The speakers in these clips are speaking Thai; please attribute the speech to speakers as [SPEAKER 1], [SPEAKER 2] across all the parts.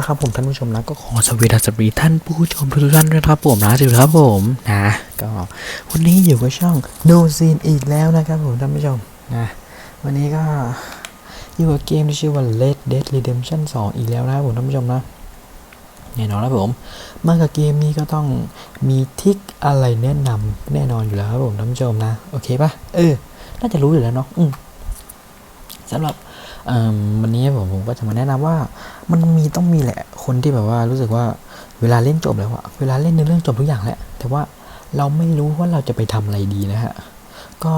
[SPEAKER 1] นะครับผมท่านผู้ชมนะก็ขอสวัสดีสวัสดีท่านผู้ชมทุกท่านด้วยนะครับผมนะสวัสดีครับผมนะก็วันนี้อยู่กับช่อง No Scene อีกแล้วนะครับผมท่านผู้ชมนะวันนี้ก็อยู่กับเกมที่ชื่อว่า Red Dead Redemption 2 อีกแล้วนะครับผมท่านผู้ชมนะแน่นอนครับผมมากับเกมนี้ก็ต้องมีทิกอะไรแนะนำแน่นอนอยู่แล้วครับผมท่านผู้ชมนะโอเคปะเออน่าจะรู้อยู่แล้วเนาะอืมสำหรับ วันนี้ผมผมก็จะมาแนะนำว่า มันมีต้องมีแหละคนที่แบบว่ารู้สึกว่าเวลาเล่นจบแล้วอะเวลาเล่นในเรื่องจบทุกอย่างแหละ แต่ว่าเราไม่รู้ว่าเราจะไปทำอะไรดีนะฮะ ก็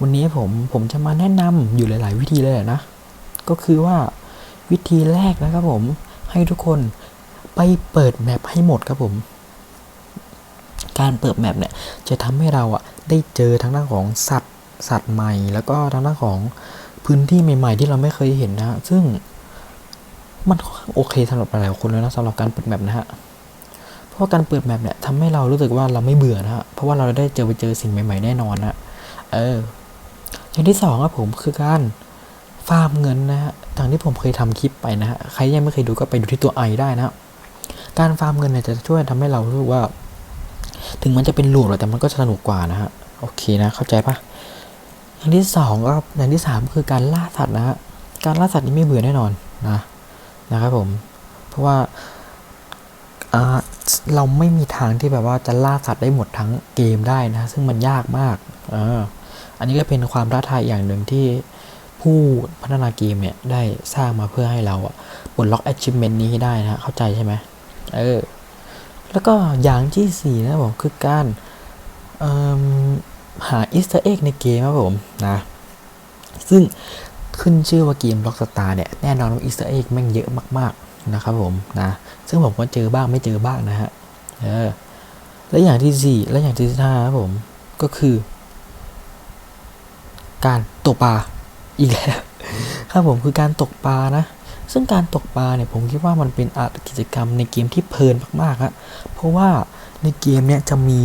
[SPEAKER 1] วันนี้ผมผมจะมาแนะนำอยู่หลาย ๆ วิธีเลยแหละนะ ก็คือว่าวิธีแรกนะครับผมให้ทุกคนไปเปิดแมปให้หมดครับผม การเปิดแมปเนี่ยจะทำให้เราอะได้เจอทั้งด้านของสัตว์สัตว์ใหม่ แล้วก็ทั้งด้านของ พื้นที่ใหม่ๆ ที่เราไม่เคยเห็นนะฮะซึ่งมันโอเคสำหรับหลายๆคนเลยนะสำหรับการเปิดแมปนะฮะ เพราะว่าการเปิดแมปเนี่ยทำให้เรารู้สึกว่าเราไม่เบื่อนะฮะ เพราะว่าเราได้เจอไปเจอสิ่งใหม่ ๆ แน่นอนนะเออ อย่างที่สองครับผมคือการฟาร์มเงินนะฮะทางที่ผมเคยทำคลิปไปนะฮะ ใครยังไม่เคยดูก็ไปดูที่ตัวไอได้นะ การฟาร์มเงินเนี่ยจะช่วยทำให้เรารู้สึกว่า ถึงมันจะเป็นลูกแต่มันก็สนุกกว่านะฮะ โอเคนะ เข้าใจปะ อย่างที่สองก็อย่างที่สามคือการล่าสัตว์นะฮะการล่าสัตว์นี่ไม่เบื่อแน่นอนนะนะครับผม เพราะว่าเราไม่มีทางที่แบบว่าจะล่าสัตว์ได้หมดทั้งเกมได้นะ ซึ่งมันยากมากออันนี้ก็เป็นความท้าทายอย่างหนึ่งที่ผู้พัฒนาเกมเนี่ยได้สร้างมาเพื่อให้เราอะปลดล็อก achievement นี้ให้ได้นะเข้าใจใช่ไหมเออแล้วก็อย่างที่สี่นะครับผมคือการ หา easter egg ในเกมครับผมนะซึ่งขึ้นชื่อว่าเกม Rockstar เนี่ยแน่นอนว่าอีสเตอร์เอ็กแม่งเยอะมากๆนะครับผมนะซึ่งผมก็เจอบ้างไม่เจอบ้างนะฮะเออและอย่างที่สี่และอย่างที่ห้าครับผมก็คือ การตกปลาอีกแล้วครับผมคือการตกปลานะซึ่งการตกปลาเนี่ยผมคิดว่ามันเป็นอากิจกรรมในเกมที่เพลินมากๆฮะเพราะว่าในเกมเนี่ยจะมี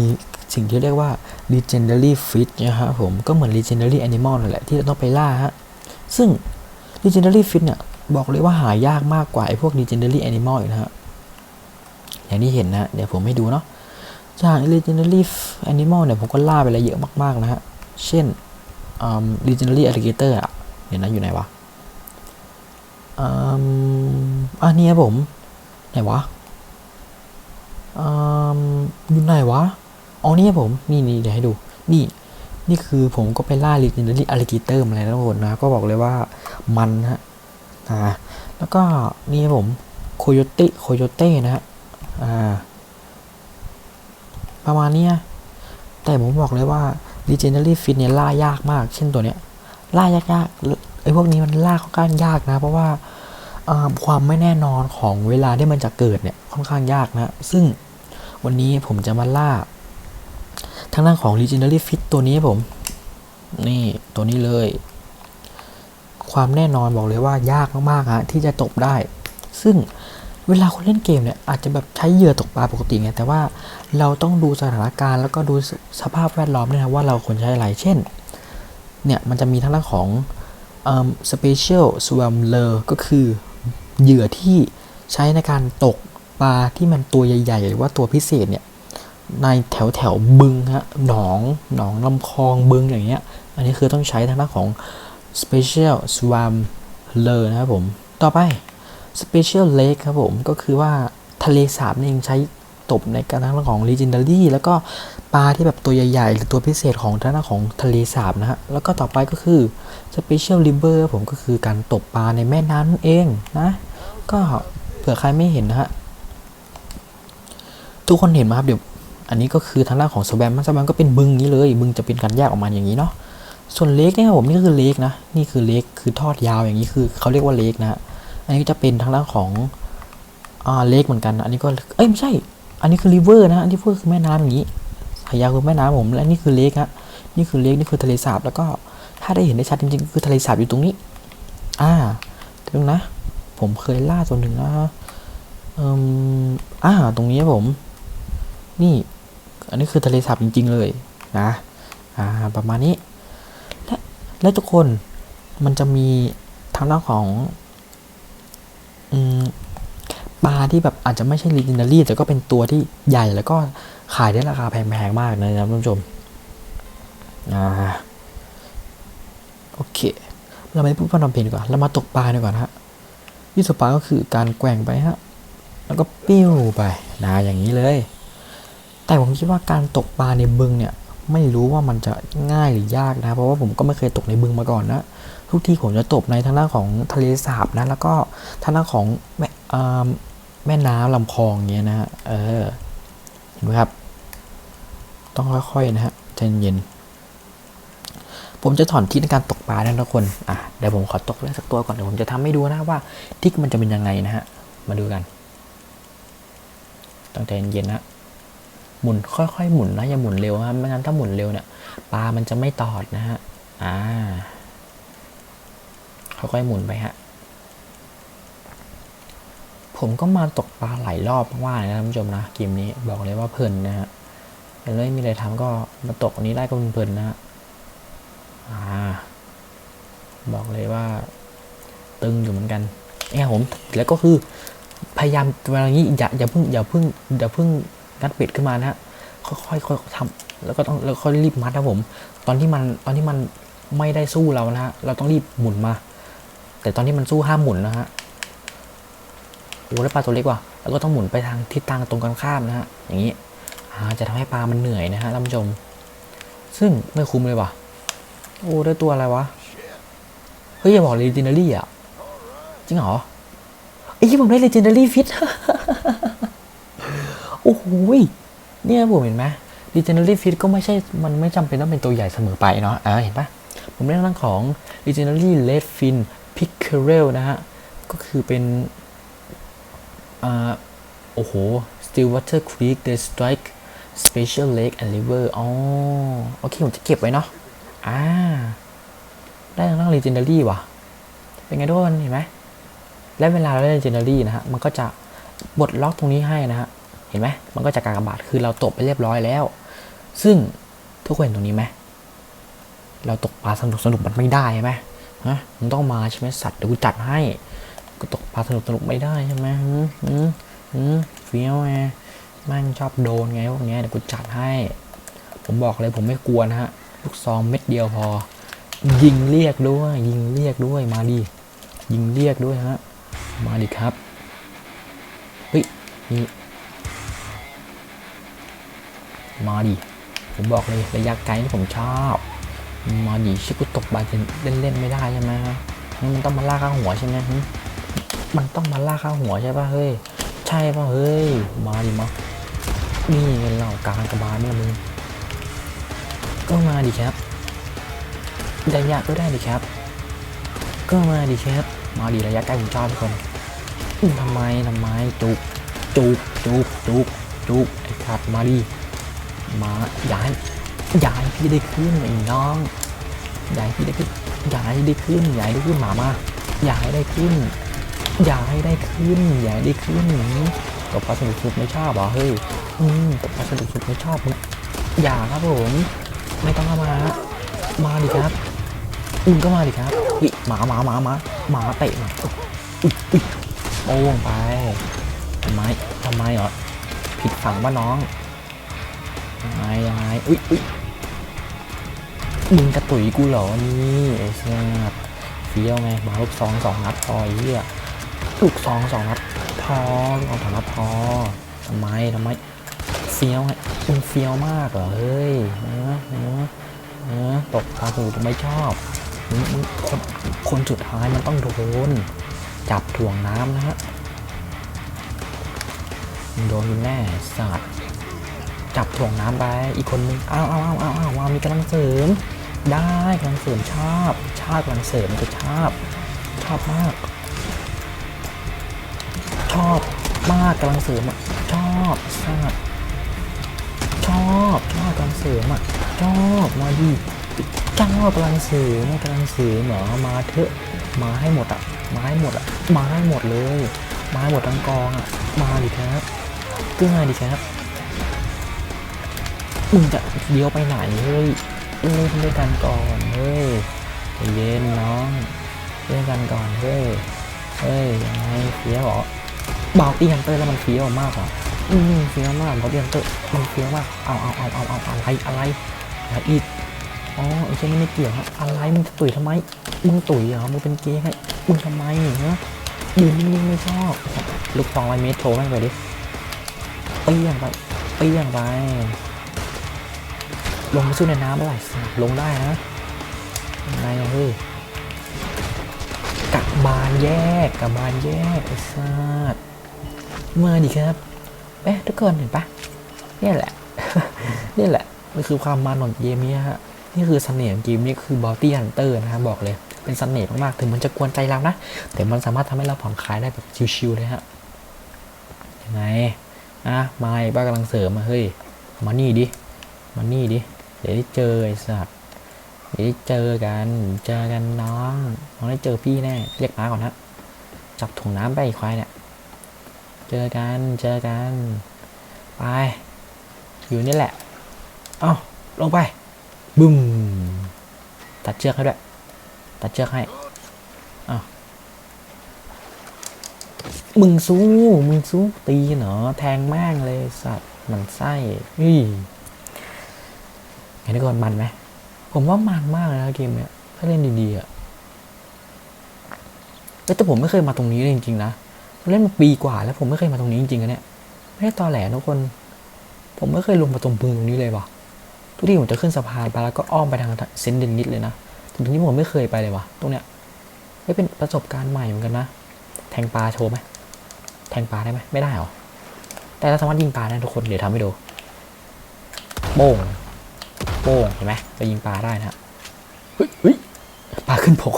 [SPEAKER 1] สิ่งที่เรียกว่า legendary fish นะครับผมก็เหมือน legendary animal นั่นแหละที่เราต้องไปล่าฮะซึ่ง Legendary Fish เนี่ยบอกเลยว่าหายากมากกว่าไอ้พวก Legendary Animal อีกนะฮะอย่างที่เห็นนะเดี๋ยวผมให้ดูเนาะจาก Legendary Animal เนี่ยผมก็ล่าไปแล้วเยอะมากๆนะฮะเช่น legendary Alligator อะเดี๋ยวนะอยู่ไหนวะอืมอันนี้ผม ไหนวะอืมอยู่ไหนวะ อ๋อนี่ผม นี่นี่เดี๋ยวให้ดู นี่ นี่คือผมก็ไปล่า Legendary Alligator มาแล้วนะทุกคนนะ ก็บอกเลยว่ามันฮะ อ่า แล้วก็นี่ครับผมโคโยต้โคโยเต้นะฮะ อ่า ประมาณนี้แต่ผมบอกเลยว่า Legendary Fish เนี่ยล่ายากมาก เช่นตัวเนี้ย ล่ายากๆไอ้พวกนี้มันล่าค่อนข้างยากนะ เพราะว่าอ่าความไม่แน่นอนของเวลาที่มันจะเกิดเนี่ยค่อนข้างยากนะ ซึ่งวันนี้ผมจะมาล่า ทางด้านของ Legendary Fit ตัวนี้ผม นี่ตัวนี้เลย ความแน่นอนบอกเลยว่ายากมากๆฮะที่จะตกได้ ซึ่งเวลาคนเล่นเกมเนี่ยอาจจะแบบใช้เหยื่อตกปลาปกติไงแต่ว่าเราต้องดูสถานการณ์แล้วก็ดูสสภาพแวดล้อมด้วยนะว่าเราควรใช้อะไร เช่น เนี่ยมันจะมีทางด้านของเอ่อ special swimmer ก็คือเหยื่อที่ใช้ในการตกปลาที่มันตัวใหญ่ ๆ หรือว่าตัวพิเศษเนี่ย ในแถวแถวบึงฮะหนองหนองลำคลองบึงอย่างเงี้ย อันนี้คือต้องใช้ทางด้านของ special swam l e r นะครับผม ต่อไป special lake ครับผม ก็คือว่าทะเลสาบนี่เองใช้ตบในการทางด้านของ legendary แล้วก็ปลาที่แบบตัวใหญ่ๆ หรือตัวพิเศษของทางด้านของทะเลสาบนะฮะ แล้วก็ต่อไปก็คือ special river ครับผมก็คือการตกปลาในแม่น้ำนั่นเองนะ ก็เผื่อใครไม่เห็นนะฮะ ทุกคนเห็นไหมครับเดี๋ยว อันนี้ก็คือทางด้านของสแวมสแวมก็เป็นบึงนี้เลยบึงจะเป็นการแยกออกมาอย่างนี้เนาะส่วนเลกเนี่ยผมนี่ก็คือเลกนะนี่คือเลกคือทอดยาวอย่างนี้คือเขาเรียกว่าเลกนะอันนี้จะเป็นทางด้านของอ่าเลกเหมือนกัน อันนี้ก็เอ้ยไม่ใช่ อันนี้คือริเวอร์นะอันที่พูดคือแม่น้ำอย่างนี้หายาคือแม่น้ำผมและนี่คือเลกฮะนี่คือเลกนี่คือทะเลสาบแล้วก็ถ้าได้เห็นได้ชัดจริงๆก็คือทะเลสาบอยู่ตรงนี้ อ่าตรงนะ ผมเคยล่าตัวหนึ่งนะอืมอ่าตรงนี้ผม นี่ อันนี้คือทะเลสาบจริง ๆ เลยนะอ่าประมาณนี้และและทุกคนมันจะมีทางด้านของอืมที่แบบอาจจะไม่ใช่ legendary แต่ก็เป็นตัวที่ใหญ่แล้วก็ขายได้ราคาแพงๆมากนะครับท่านผู้ชมอ่าโอเค เราไม่พูดพร่ำเพลงดีกว่าเรามาตกปลาดีกว่านะฮะที่ตกปลาก็คือการแกว่งไปฮะแล้วก็ปิ้วไปนะอย่างนี้เลย แต่ผมคิดว่าการตกปลาในบึงเนี่ยไม่รู้ว่ามันจะง่ายหรือยากนะเพราะว่าผมก็ไม่เคยตกในบึงมาก่อนนะทุกที่ผมจะตกในทางด้านของทะเลสาบนะแล้วก็ทางด้านของแม่แม่น้ำลำคลองเงี้ยนะเออเห็นไหมครับ ต้องค่อยๆนะฮะใจเย็นผมจะถอนทิศในการตกปลานะทุกคนอะเดี๋ยวผมขอตกเล่นสักตัวก่อนเดี๋ยวผมจะทำให้ดูนะว่าทิศมันจะเป็นยังไงนะฮะมาดูกันต้องใจเย็นนะ หมุนค่อยๆหมุนนะอย่าหมุนเร็วนะไม่งั้นถ้าหมุนเร็วเนี่ยปลามันจะไม่ตอดนะฮะอ่าค่อยๆหมุนไปฮะผมก็มาตกปลาหลายรอบมากๆเลยนะท่านผู้ชมนะเกมนี้บอกเลยว่าเพลินนะฮะแต่ไม่มีอะไรทำก็มาตกอันนี้ได้ก็เพลินนะฮะอ่าบอกเลยว่า ตึงอยู่เหมือนกันเนี่ยผมแล้วก็คือพยายามเวลานี้อย่าอย่าเพิ่งอย่าเพิ่งอย่าเพิ่ง งัดเป็ดขึ้นมานะฮะค่อยๆค่อยๆทำแล้วก็ต้องแล้วค่อยรีบมัดนะผม ตอนที่มันตอนที่มันไม่ได้สู้เรานะฮะเราต้องรีบหมุนมา แต่ตอนที่มันสู้ห้ามหมุนนะฮะโอ้ได้ปลาตัวเล็กว่ะแล้วก็ต้องหมุนไปทางทิศทางตรงกันข้ามนะฮะอย่างนี้าจะทำให้ปลามันเหนื่อยนะฮะท่านผู้ชม ซึ่งไม่คุ้มเลยว่ะโอ้ได้ตัวอะไรวะเฮ้ยอย่าบอกเลเจนดารี่อะจริงเหรอไอ้ที่ผมได้ legendary fit โอ้โหยเนี่ยผมเห็นไหม legendary fit ก็ไม่ใช่ มันไม่จำเป็นต้องเป็นตัวใหญ่เสมอไปเนาะอ่าเห็นปะผมได้เรื่องของ legendary red fin pickerel นะฮะ ก็คือเป็นอ่าโอ้โห stillwater creek the strike special lake and river อ๋อโอเค ผมจะเก็บไว้เนาะอ่า ได้เรื่อง legendary ว่ะ เป็นไงทุกคนเห็นไหม และเวลาเราเล่นเจนเนอรี่นะฮะ มันก็จะบดล็อกตรงนี้ให้นะฮะ เห็นไหมมันก็จะกากบาทคือเราตกไปเรียบร้อยแล้ว ซึ่งทุกคนเห็นตรงนี้ไหมเราตกปลาสนุกสนุกมันไม่ได้ใช่ไหมฮะมันต้องมาใช่ไหมสัตว์เดี๋ยวกูจัดให้ก็ตกปลาสนุกสนุกไม่ได้ใช่ไหมหืมหืมหืมเฟี้ยวไงแม่งชอบโดนไงพวกนี้เดี๋ยวกูจัดให้ ผมบอกเลยผมไม่กลัวนะฮะลูกซองเม็ดเดียวพอ ยิงเรียกด้วย ยิงเรียกด้วยมาดิยิงเรียกด้วยฮะมาดิครับเฮ้ยนี่ มาดิ ผมบอกเลยระยะไกลที่ผมชอบ มาดิชิคุตกบาลเล่นเล่นๆไม่ได้ใช่ไหมฮะนี่มันต้องมาล่าข้าหัวใช่ไหมหึมันต้องมาล่าข้าหัวใช่ป่ะเฮ้ย ใช่ป่ะเฮ้ย มาดิมานี่เรากลางกระบาลเนี่ยมึง ก็มาดิครับระยะก็ได้ดิครับ ก็มาดิครับ มาดีระยะใกล้ผมชอบทุกคนทำไมทำไมจุกจุกจุกจุกจุกไอ้ครับมาดี มาย้ายย้ายพี่ได้ขึ้นไอ้น้องย้ายพี่ได้ขึ้นย้ายได้ขึ้นย้ายได้ขึ้นหมามาย้ายได้ขึ้นย้ายได้ขึ้นย้ายได้ขึ้นตบปลาสนุกสุดไม่ชอบเหรอเฮ้ยอืมตบปลาสนุกสุดไม่ชอบนะอย่าครับผมไม่ต้องเข้ามามาดิครับอืมก็มาดิครับอิหมาหมาหมาหมาหมาเตะมาอุ๊ยอุ๊ยอุ๊ยโป้งไปทำไมทำไมเหรอผิดฝั่งป่ะน้อง ยังไงยังไงอุ้ยอุ้ยมึงกระตุยกูเหรอนี่ไอ้เสียเฟี้ยวไงมาลูกซองสองนัดพอเหี้ยลูกซองสองนัดพอลูกซองสองนัดพอทำไมทำไมเฟี้ยวไงมึงเฟี้ยวมากเหรอเฮ้ยเนื้อเนื้อเนื้อตกปลาสูไม่ชอบมึงมึงคนคนสุดท้ายมันต้องโดนจับถ่วงน้ำนะฮะโดนแน่สัตว์ จับถ่วงน้ำไปอีกคนนึงอ้าวอ้าวอ้าวอ้าวอ้าวมีกำลังเสริม ได้กำลังเสริมชอบ ชอบกำลังเสริมก็ชอบ ชอบมาก ชอบมากกำลังเสริมอะชอบสัตว์ชอบชอบกำลังเสริมอะชอบมาดิเจ้ากำลังเสื่อไม่กำลังเสื่อเหรอมาเถอะมาให้หมดอะมาให้หมดอะมาให้หมดเลย มาให้หมดทั้งกองอะมาดิครับเกื้อดิครับ มึงจะเลี้ยวไปไหนเฮ้ยเล่นด้วยกันก่อนเฮ้ยเย็นน้องเล่นกันก่อนเฮ้ยเฮ้ยยังไงเสียหรอบาวตี้ฮันเตอร์แล้วมันเฟี้ยวมากอะอืมเฟี้ยวมากบาวตี้ฮันเตอร์มันเฟี้ยวมากเอาเอาเอาเอาเอาอะไรอะไรอะไรอีกอ๋อไอ้เช่นนี้ไม่เกี่ยวครับอะไรมึงจะตุ๋ยทำไมมึงตุ๋ยเหรอมึงเป็นเกย์ให้มึงทำไมเนาะยืนนิ่งๆไม่ชอบลูกฟองร้อยเมตรโชว์แม่งไปดิเปี้ยงไปเปี้ยงไป ลงไปสู้ในน้ำไม่ไหวสัตว์ลงได้นะยังไงอะเฮ้ยกับบานแยกกับบานแยกไอ้สัตว์มาดิครับเอ๊ะทุกคนเห็นปะเนี่ยแหละ นี่แหละมันคือความมันของเกมนี้ฮะนี่คือเสน่ห์ของเกมนี้คือบ o ลตี้ฮันเตอร์นะครับบอกเลยเป็นเสน่ห์มากๆถึงมันจะกวนใจเรานะ แต่มันสามารถทำให้เราผ่อนคลายได้แบบชิวๆเลยฮะยังไงอะมาอีกบ้ากำลังเสริมมาเฮ้ยมานี่ดิมานี่ดิ เดี๋ยวได้เจอไอ้สัตว์เดี๋ยวได้เจอกัน เจอกันน้องน้องได้เจอพี่แน่ เรียกน้าก่อนนะจับถุงน้ำไปไอ้ควายเนี่ย เจอกัน เจอกัน ไป อยู่นี่แหละ เอ้า ลงไป บึ้ม ตัดเชือกให้ด้วย ตัดเชือกให้อ้ามึงสู้ มึงสู้ ตีเหรอ แทงแม่งเลยสัตว์ มันไส้อี้ ไงทุกคนมันไหมผมว่ามันมากเลยนะเกมเนี้ยถ้าเล่นดีๆอะแต่ผมไม่เคยมาตรงนี้เลยจริงๆนะเล่นมาปีกว่า แล้วผมไม่เคยมาตรงนี้จริงๆนะเนี่ยไม่ได้ตอแหลทุกคน ผมไม่เคยลงมาตรงบึงตรงนี้เลยว่ะทุกที่ผมจะขึ้นสะพานไปแล้วก็อ้อมไปทางเซนเดนนิสเลยนะถึงตรงนี้ผมไม่เคยไปเลยว่ะตรงเนี้ยไม่เป็นประสบการณ์ใหม่เหมือนกันนะแทงปลาโชว์ไหมแทงปลาได้ไหมไม่ได้หรอแต่เราสามารถยิงปลาได้ทุกคนเดี๋ยวทำให้ดูโป้ง โป้งเห็นไหมไปยิงปลาได้นะฮะเฮ้ยปลาขึ้นบก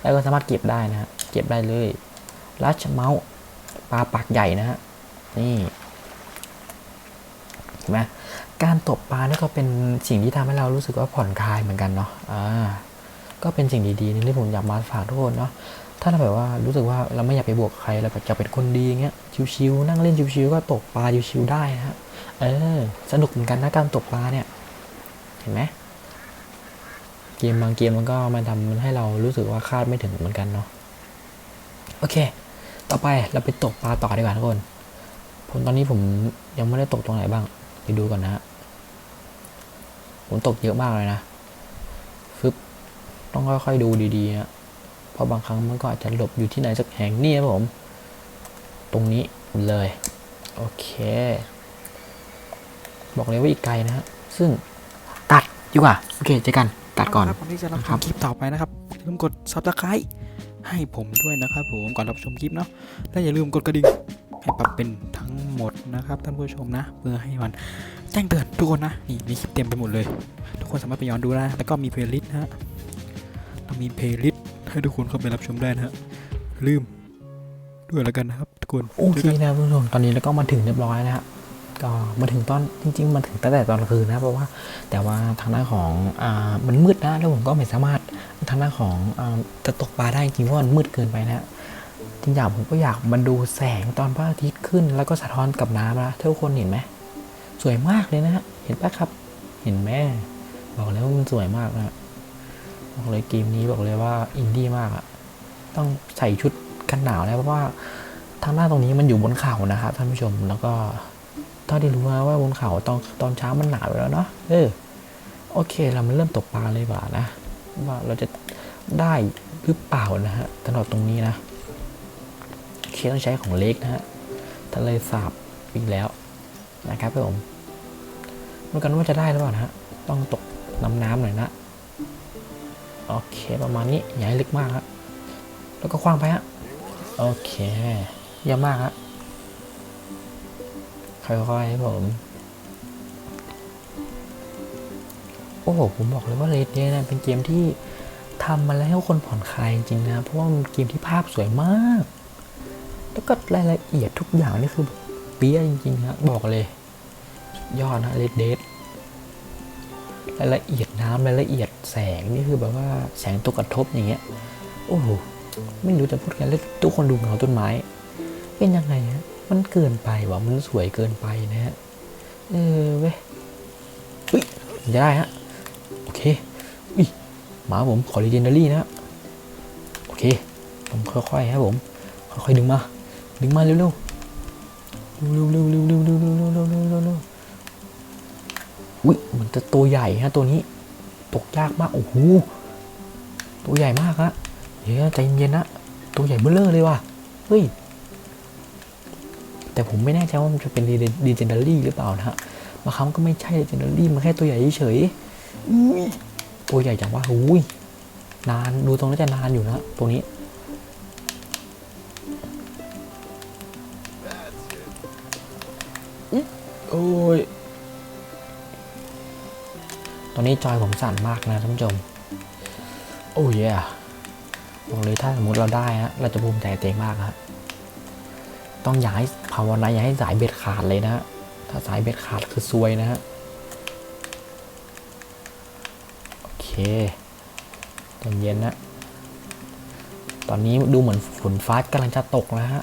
[SPEAKER 1] แล้วก็สามารถเก็บได้นะฮะเก็บได้เลยลัชเมาส์ปลาปากใหญ่นะฮะนี่เห็นไหมการตกปลานี่ก็เป็นสิ่งที่ทำให้เรารู้สึกว่าผ่อนคลายเหมือนกันเนาะอ่าก็เป็นสิ่งดีๆนึงที่ผมอยากมาฝากทุกคนเนาะถ้าเราแบบว่ารู้สึกว่าเราไม่อยากไปบวกใครเราแบบจะเป็นคนดีอย่างเงี้ยชิวๆนั่งเล่นชิวๆก็ตกปลาชิวๆได้นะฮะเออสนุกเหมือนกันนะการตกปลาเนี่ย ห็นไหมเกมบางเกมมันก็มันทำมันให้เรารู้สึกว่าคาดไม่ถึงเหมือนกันเนาะโอเค ต่อไปเราไปตกปลาต่อดีกว่าทุกคนผมตอนนี้ผมยังไม่ได้ตกตรงไหนบ้าง ไปดูก่อนนะ ผมตกเยอะมากเลยนะฟึบต้องค่อยๆดูดีๆนะเพราะบางครั้งมันก็อาจจะหลบอยู่ที่ไหนสักแห่งนี่ครับผม ตรงนี้เลย โอเค บอกเลยว่าอีกไกลนะฮะซึ่ง ตัดดีกว่า โอเคเจอกันตัดก่อน
[SPEAKER 2] ครับก่อนที่จะรับช
[SPEAKER 1] ครั
[SPEAKER 2] ม
[SPEAKER 1] บ
[SPEAKER 2] คลิปต่อไปนะครับอย่าลืมกด subscribe ให้ผมด้วยนะครับผมก่อนรับชมคลิปเนาะและอย่าลืมกดกระดิ่งให้ปรับเป็นทั้งหมดนะครับท่านผู้ชมนะ เพื่อให้มันแจ้งเตือนทุกคนนะนี่มีคลิปเต็มไปหมดเลย ทุกคนสามารถไปย้อนดูได้นะแล้วก็มีเพลย์ลิสต์นะฮะเรามีเพลย์ลิสต์ให้ทุกคนเข้าไปรับชมได้นะฮะอย่าลืมด้วยแล้วกันนะครับทุกคน
[SPEAKER 1] โอเคนะคุณผู้ชมตอนนี้เราก็มาถึงเรียบร้อยแล้วฮะ ก็มาถึงตอนจริง ๆ มาถึงตั้งแต่ตอนกลางคืนนะเพราะว่าแต่ว่าทางด้านของอ่ามันมืดนะแล้วผมก็ไม่สามารถทางด้านของอ่าจะตกปลาได้จริงเพราะมันมืดเกินไปนะจริงๆผมก็อยากมาดูแสงตอนพระอาทิตย์ขึ้น แล้วก็สะท้อนกับน้ำนะทุกคนเห็นไหมสวยมากเลยนะฮะเห็นปะครับ เห็นไหมบอกเลยว่ามันสวยมากนะบอกเลยเกมนี้บอกเลยว่าอินดี้มากอะต้องใส่ชุดกันหนาวนะเพราะว่าทางหน้าตรงนี้มันอยู่บนเขานะครับท่านผู้ชมแล้วก็ เท่าที่รู้มาว่าบนเขาตอนตอนเช้ามันหนาวอยู่แล้วเนาะเออโอเคเรามาเริ่มตกปลาเลยว่านะ ว่าเราจะได้หรือเปล่านะฮะสำหรับตรงนี้นะเคต้องใช้ของเล็กนะฮะทะเลสาบอีกแล้วนะครับผมดูกันว่าจะได้หรือเปล่านะฮะต้องตกน้ำน้ำหน่อยนะโอเคประมาณนี้อย่าให้ลึกมากครับแล้วก็คว้างไปฮะโอเคเยี่ยมมากฮะ ค่อยๆผม โอ้โห ผมบอกเลยว่าเลดเนี่ยนะเป็นเกมที่ทำมาแล้วให้คนผ่อนคลายจริงนะ เพราะว่ามันเกมที่ภาพสวยมาก แล้วก็รายละเอียดทุกอย่างนี่คือเปี้ยจริงๆฮะบอกเลย ยอดนะเลดเดดรายละเอียดน้ำรายละเอียดแสงนี่คือแบบว่าแสงตกกระทบอย่างเงี้ย โอ้โห ไม่รู้จะพูดกันแล้วทุกคนดูเงาต้นไม้ เป็นยังไงฮะ มันเกินไปว่ะมันสวยเกินไปนะฮะ เออเว้ยอุ้ยจะได้ฮะ โอเค อุ้ยหมาผมขอรีเจนเนอรี่นะโอเคผมค่อยๆครับผม ค่อยๆดึงมา ดึงมาเร็วเร็วเร็วเร็วเร็วเร็วเร็วเร็วเร็วเร็วเร็วเร็วเร็วอุ้ยมันจะตัวใหญ่ฮะตัวนี้ ตกยากมาก โอ้โห ตัวใหญ่มากฮะเดี๋ยวใจเย็นๆนะ ตัวใหญ่เบ้อเร่อเลยว่ะ เฮ้ย แต่ผมไม่แน่ใจว่ามันจะเป็นดีเจนดารี่หรือเปล่านะฮะบางครั้งก็ไม่ใช่ดีเจนดารี่มันแค่ตัวใหญ่เฉยๆอุ้ยตัวใหญ่จังวะอุ้ยนานดูตรงนั้จะนานอยู่นะตัวนี้โอ้ยตอนนี้จอยผมสั่นมากนะท่านผู้ชม โอ้ยบอกเลยถ้าสมมติเราได้ฮะเราจะภูมิใจตัวเองมากฮะต้องอย่าให้าวนาอย่าให้สายเบ็ดขาดเลยนะฮะถ้าสายเบ็ดขาดคือซวยนะฮะโอเคใจเย็นนะตอนนี้ดูเหมือนฝนฟ้ากำลังจะตกแล้วฮะ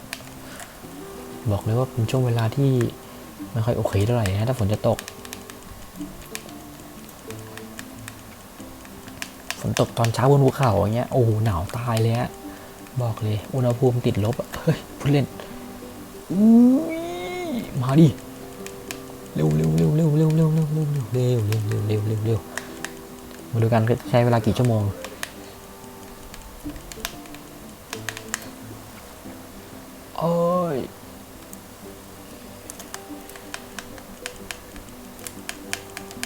[SPEAKER 1] บอกเลยว่าเป็นช่วงเวลาที่ไม่ค่อยโอเคเท่าไหร่นะถ้าฝนจะตก ฝนตกตอนเช้าบนภูเขาอย่างเงี้ยโอ้โหหนาวตายเลยฮะบอกเลยอุณหภูมิติดลบเฮ้ยพูดเล่น มาดิเร็วเร็วเร็วเร็วเร็วเร็วเร็วเร็วเร็วเร็วเร็วเร็วเร็วเร็วเร็วมาดูกันใช้เวลากี่ชั่วโมงโอ้ย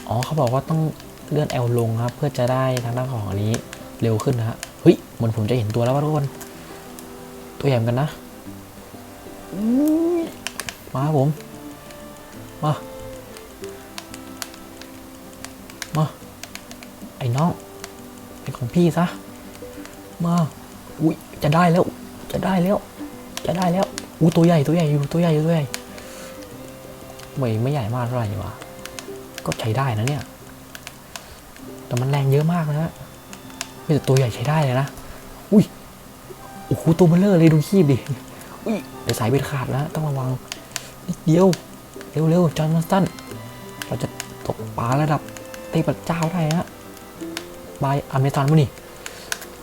[SPEAKER 1] อ๋อเขาบอกว่าต้องเลื่อน L ลลงครับ เพื่อจะได้ทางด้านของอันนี้เร็วขึ้นนะฮะเฮ้ยเหมือนผมจะเห็นตัวแล้วว่าทุกคนตัวใหญ่เหมือนกันนะ มาผม มา มา ไอ้น้อง เป็นของพี่ซะ มา อุ้ยจะได้แล้ว จะได้แล้ว จะได้แล้ว อู้ตัวใหญ่ตัวใหญ่อยู่ตัวใหญ่อยู่ตัวใหญ่ไม่ไม่ใหญ่มากเท่าไหร่วะก็ใช้ได้นะเนี่ย แต่มันแรงเยอะมากนะฮะแต่ตัวใหญ่ใช้ได้เลยนะ อุ้ย โอ้โห ตัวเบลเลอร์เลยดูขี้ดิ อุ้ยเดี๋ยวสายเบ็ดขาดแล้วต้องระวังนิดเดียว เร็วๆจอห์นมอนสตัน เราจะตกปลาระดับเทพเจ้าได้ฮะบายอเมซอนมั้นี่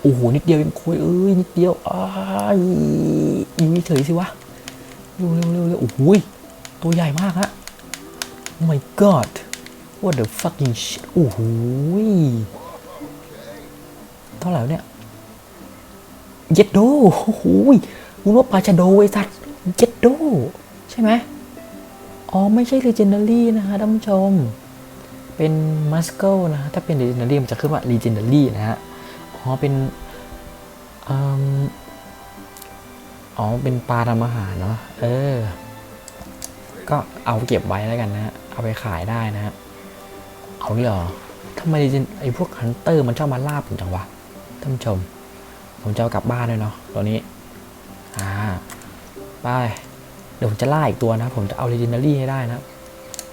[SPEAKER 1] โอ้โห นิดเดียวเองคุยเอ้ย นิดเดียวอ้ายอยู่เฉยสิวะ เร็วเร็วเร็วเร็วโอ้โหยตัวใหญ่มากฮะ Oh my god what the fucking shit โอ้โหยเท่าไหร่เนี่ยเจ็ดโดโอ้โหย คุณว่าปลาชะโดไอ้สัตว์เจ็ดโด ใช่ไหมอ๋อ ไม่ใช่ legendary นะฮะท่านผู้ชม เป็น m u s c l นะฮะถ้าเป็น legendary มันจะขึ้นว่า legendary นะฮะ อ๋อ เป็นอ๋อ เป็นปลาทำอาหารเนาะ เออ ก็เอาเก็บไว้แล้วกันนะ เอาไปขายได้นะฮะ เอาเลยเหรอทำไมไอ้พวกฮันเตอร์มันชอบมาล่าผมจังวะ ท่านผู้ชม ผมจะเอากลับบ้านด้วยเนาะ ตัวนี้ อ่าไปเดี๋ยวผมจะล่าอีกตัวนะ ผมจะเอา legendary ให้ได้นะ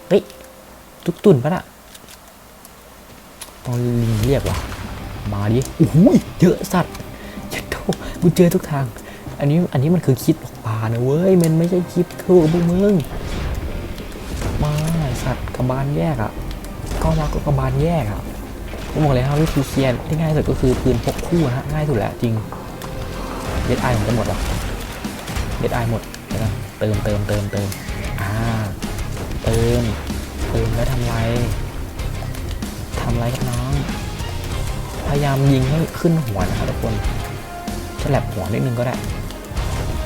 [SPEAKER 1] เฮ้ยทุกตุ่นปะน่ะต้องลิงเรียกว่ะมาดิโอ้โหเยอะสัตว์เจ็ดโตกูเจอทุกทาง อันนี้อันนี้มันคือคลิปตกปลานะเว้ยมันไม่ใช่คลิปคู่กับพวกมึงมาสัตว์กระบาลแยกอะ่ะก็มาก็กระบาลแยกอะ่ะผมบอกเลยครับวิธีเคลียร์ที่ง่ายสุดก็คือปืนพกคู่นะฮะง่ายสุดแหละจริงเด็ดไอผมจะหมดหรอ เด็ดไอหมดเดี๋ยวเติมเติมเติมเติมอ่าเติมเติมแล้วทำไรทำไรกับน้อง พยายามยิงให้ขึ้นหัวนะครับทุกคนฉลับหัวนิดนึงก็ได้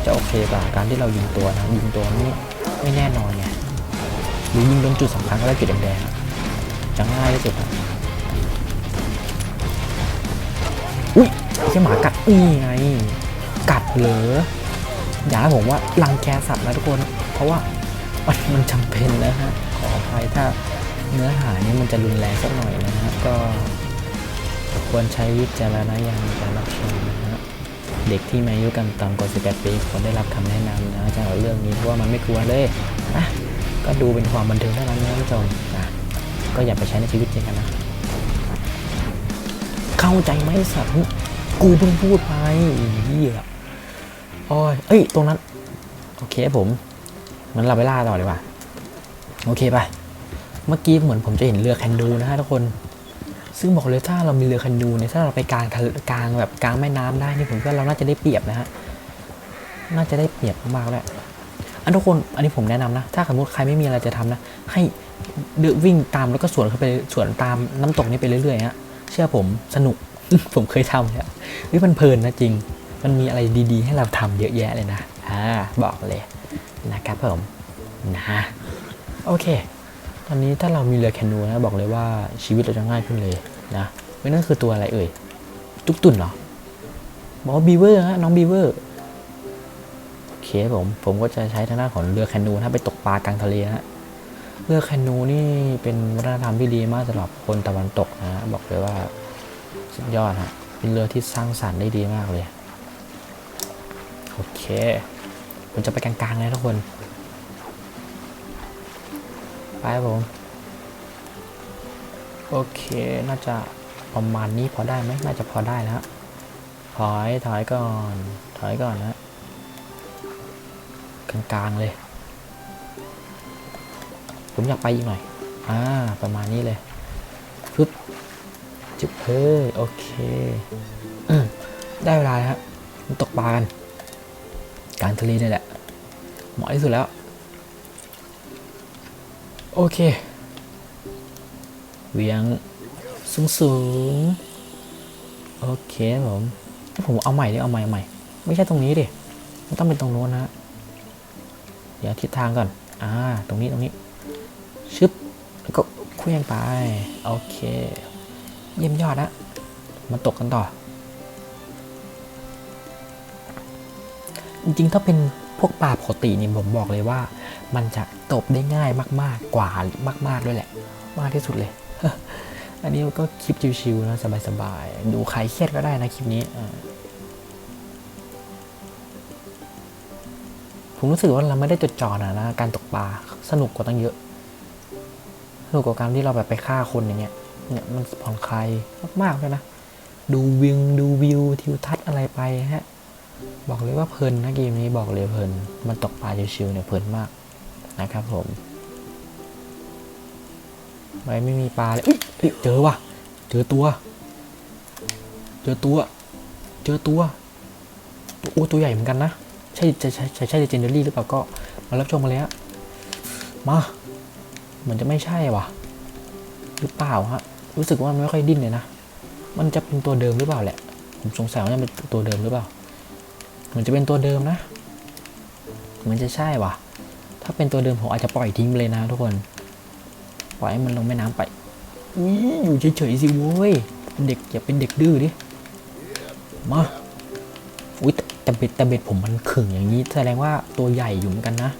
[SPEAKER 1] จะโอเคกว่าการที่เรายิงตัวนะยิงตัวนี้ไม่แน่นอนไงหรือยิงโดนจุดสำคัญก็ได้จุดแดงๆจะง่ายที่สุดอะอุ้ยแค่หมากัดนี่ไง กัดเหรอ อย่าให้ผมว่ารังแกสัตว์นะทุกคน เพราะว่ามันมันจำเป็นนะฮะขออภัยถ้าเนื้อหานี้มันจะรุนแรงสักหน่อยนะฮะก็ควรใช้วิจารณญาณในการรับชมนะฮะเด็กที่มีอายุกันต่ำกว่า 18 ปีควรได้รับคำแนะนำนะสำหรับเรื่องนี้เพราะว่ามันไม่ควรเลยนะก็ดูเป็นความบันเทิงเท่านั้นนะท่านผู้ชมนะก็อย่าไปใช้ในชีวิตจริงกันนะ เข้าใจไหมสัตว์กูเพิ่งพูดไปเหี้ย โอ้ยเอ้ย ตรงนั้น โอเคผมงั้นเราไปล่าต่อดีกว่าโอเคไป เมื่อกี้เหมือนผมจะเห็นเรือแคนดูนะฮะทุกคน ซึ่งบอกเลยถ้าเรามีเรือแคนดูเนี่ยถ้าเราไปกลางกลางแบบกลางแม่น้ำได้นี่ผมว่าเราน่าจะได้เปรียบนะฮะ น่าจะได้เปรียบมากๆแล้วอันทุกคนอันนี้ผมแนะนำนะ ถ้าสมมติใครไม่มีอะไรจะทำนะ ให้เดินวิ่งตามแล้วก็สวนเข้าไปสวนตามน้ำตกนี้ไปเรื่อยๆฮะ เชื่อผมสนุกผมเคยทำเนี่ยวิมันเพลินนะจริง มันมีอะไรดีๆ ให้เราทำเยอะแยะเลยนะอ่าบอกเลยนะครับผมนะโอเค ตอนนี้ถ้าเรามีเรือแคนูนะบอกเลยว่าชีวิตเราจะง่ายขึ้นเลยนะไม่นั่นคือตัวอะไรเอ่ยตุ๊กตุ่นเหรอบอกว่าบีเวอร์ฮะน้องบีเวอร์โอเคผมผมก็จะใช้ทางด้านของเรือแคนูถ้าไปตกปลากลางทะเลนะเรือแคนูนี่เป็นวัฒนธรรมที่ดีมากสำหรับคนตะวันตกนะบอกเลยว่าสุดยอดฮะเป็นเรือที่สร้างสรรค์ได้ดีมากเลย โอเค ผมจะไปกลางๆเลยทุกคน ไปครับผม โอเค น่าจะประมาณนี้พอได้ไหม น่าจะพอได้แล้วถอย ถอยก่อน ถอยก่อนนะ กลางๆเลย ผมอยากไปอีกหน่อย อ่า ประมาณนี้เลยปึ๊บจุบเฮ้ยโอเค ได้เวลาแล้วตกปลากัน กลางทะเลนี่แหละ เหมาะที่สุดแล้ว โอเค เวียงสูงสูงโอเคผมผมเอาใหม่ดิเอาใหม่เอาใหม่ ไม่ใช่ตรงนี้ดิมันต้องเป็นตรงโน้นนะเดี๋ยวทิศทางก่อน อ่า ตรงนี้ตรงนี้ ชึบแล้วก็เคลื่องไป โอเค เยี่ยมยอดนะมาตกกันต่อ จริงๆ ถ้าเป็นพวกปลาปกตินี่ผมบอกเลยว่า มันจะตบได้ง่ายมากๆกว่ามาก ๆด้วยแหละ มากที่สุดเลย อันนี้ก็คลิปชิวๆนะสบายๆ ดูใครเครียดก็ได้นะคลิปนี้ผมรู้สึกว่าเราไม่ได้จดจ่อนะนะการตกปลาสนุกกว่าตั้งเยอะ สนุกกว่าการที่เราแบบไปฆ่าคนอย่างเงี้ยเนี่ยมันผ่อนคลายมากๆเลยนะ ดูวิวดูวิวทิวทัศน์อะไรไปฮะ บอกเลยว่าเพลินนะเกมนี้บอกเลยเพลิน มันตกปลาชิวๆเนี่ยเพลินมากนะครับผมไม่ไม่มีปลาเลยอุ๊ยเจอว่ะ เจอตัว เจอตัว เจอตัวโอ้ตัวใหญ่เหมือนกันนะ ใช่ใช่ใช่ใช่ใช่เจนเดอรี่หรือเปล่าก็มารับชมมาเลยฮะมาเหมือนจะไม่ใช่ว่ะ หรือเปล่าฮะ รู้สึกว่ามันไม่ค่อยดิ้นเลยนะ มันจะเป็นตัวเดิมหรือเปล่าแหละ ผมสงสัยว่าจะเป็นตัวเดิมหรือเปล่า มือนจะเป็นตัวเดิมนะ เหมือนจะใช่ว่ะ ถ้าเป็นตัวเดิมผมอาจจะปล่อยทิ้งเลยนะทุกคน ปล่อยให้มันลงแม่น้ำไปอุ๊ยอยู่เฉยๆสิโว้ย เป็นเด็กอย่าเป็นเด็กดื้อดิ มาอุ้ยแต่เบ็ดแต่เบ็ดผมมันขึงอย่างนี้ แสดงว่าตัวใหญ่อยู่เหมือนกันนะ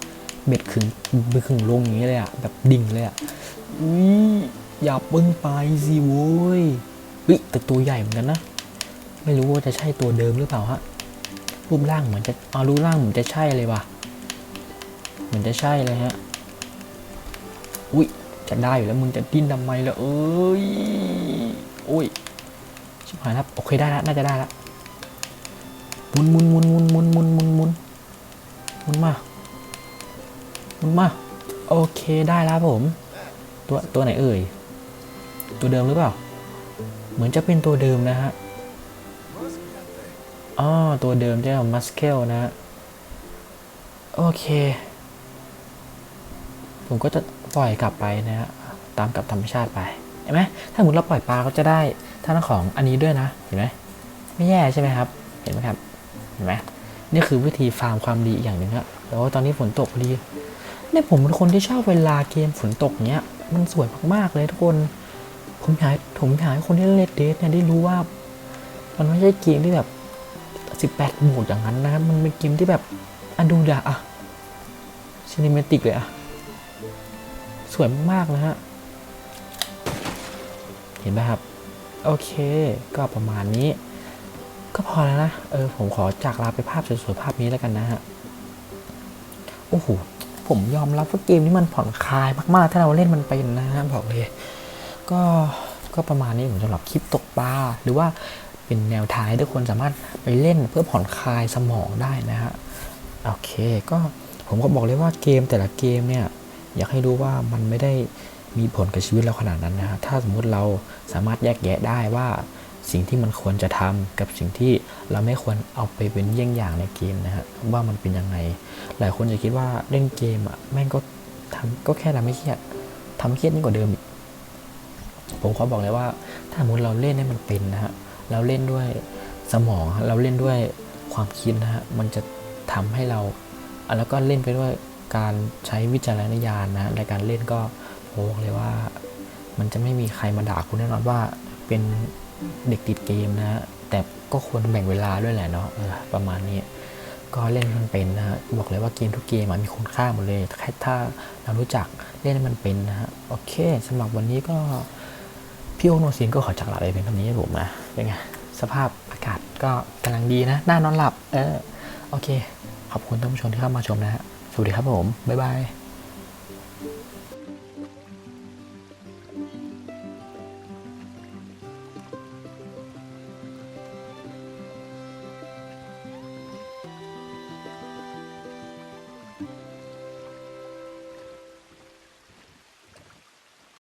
[SPEAKER 1] เบ็ดขึงมันขึงลงอย่างนี้เลยอะแบบดิ่งเลยอะอุ้ยอย่าเพิ่งไปสิโว้ยเฮ้ยแต่ตัวใหญ่เหมือนกันนะ ไม่รู้ว่าจะใช่ตัวเดิมหรือเปล่าฮะ รูปร่างเหมือนจะเอารูปร่างเหมือนจะใช่เลยว่ะ เหมือนจะใช่เลยฮะ อุ้ยจะได้อยู่แล้วมึงจะดิ้นทำไมล่ะเอ้ยโอ้ยชิบหายแล้วโอเคได้แล้วน่าจะได้แล้วหมุนหมุนหมุนหมุนหมุนหมุนหมุนหมุนหมุนมาหมุนมาโอเคได้แล้วผม ตัวตัวไหนเอ่ย ตัวเดิมหรือเปล่า เหมือนจะเป็นตัวเดิมนะฮะ อ๋อตัวเดิมที่เรามัสเคลนะ โอเค ผมก็จะปล่อยกลับไปนะฮะ ตามกับธรรมชาติไป เห็นไหม ถ้าสมมติเราปล่อยปลาก็จะได้ท่านของอันนี้ด้วยนะ เห็นไหม ไม่แย่ใช่ไหมครับ เห็นไหมครับ เห็นไหมนี่คือวิธีฟาร์มความดีอย่างหนึ่งครับแล้วตอนนี้ฝนตกพอดีเนี่ยผมเป็นคนที่ชอบเวลาเกมฝนตกเนี้ย มันสวยมากๆเลยทุกคน ผมอยากผมอยากให้คนที่เล่นเดทเนี่ยได้รู้ว่า มันไม่ใช่เกมที่แบบ 18โหมดอย่างนั้นนะครับ มันเป็นเกมที่แบบอะดูดะอะซินิเมติกเลยอะสวยมากนะฮะ เห็นไหมครับ โอเค ก็ประมาณนี้ ก็พอแล้วนะ เออ ผมขอจากลาไปภาพสวยๆภาพนี้แล้วกันนะฮะ โอ้โห ผมยอมรับว่าเกมนี้มันผ่อนคลายมากๆ ถ้าเราเล่นมันเป็นนะฮะ บอกเลย ก็ ก็ประมาณนี้ผมสำหรับคลิปตกปลา หรือว่า เป็นแนวทางให้ทุกคนสามารถไปเล่นเพื่อผ่อนคลายสมองได้นะฮะโอเคก็ผมก็บอกเลยว่าเกมแต่ละเกมเนี่ยอยากให้รู้ว่ามันไม่ได้มีผลกับชีวิตเราขนาดนั้นนะฮะถ้าสมมุติเราสามารถแยกแยะได้ว่าสิ่งที่มันควรจะทำกับสิ่งที่เราไม่ควรเอาไปเป็นเยี่ยงอย่างในเกมนะฮะว่ามันเป็นยังไง หลายคนจะคิดว่าเล่นเกมอะแม่งก็ทำก็แค่ทำให้เครียดทำเครียดยิ่งกว่าเดิมอีกผมขอบอกเลยว่า ถ้าสมมติเราเล่นให้มันเป็นนะฮะ เราเล่นด้วยสมอง เราเล่นด้วยความคิดนะฮะ มันจะทำให้เรา แล้วก็เล่นไปด้วยการใช้วิจารณญาณนะฮะในการเล่นก็ผมบอกเลยว่า มันจะไม่มีใครมาด่าคุณแน่นอนว่าเป็นเด็กติดเกมนะ แต่ก็ควรแบ่งเวลาด้วยแหละเนาะออประมาณนี้ ก็เล่นมันเป็นนะฮะบอกเลยว่าเกมทุกเกมมีคุณค่าหมดเลยแค่ถ้าเรารู้จักเล่นมันเป็นนะฮะ โอเคสำหรับวันนี้ก็พี่โอโนซินก็ขอจากลาไปเป็นเท่านี้ผมนะ เป็นไงสภาพอากาศก็กำลังดีนะน่านอนหลับ เออ โอเค ขอบคุณท่านผู้ชมที่เข้ามาชมนะฮะ สวัสดีครับผม บ๊ายบาย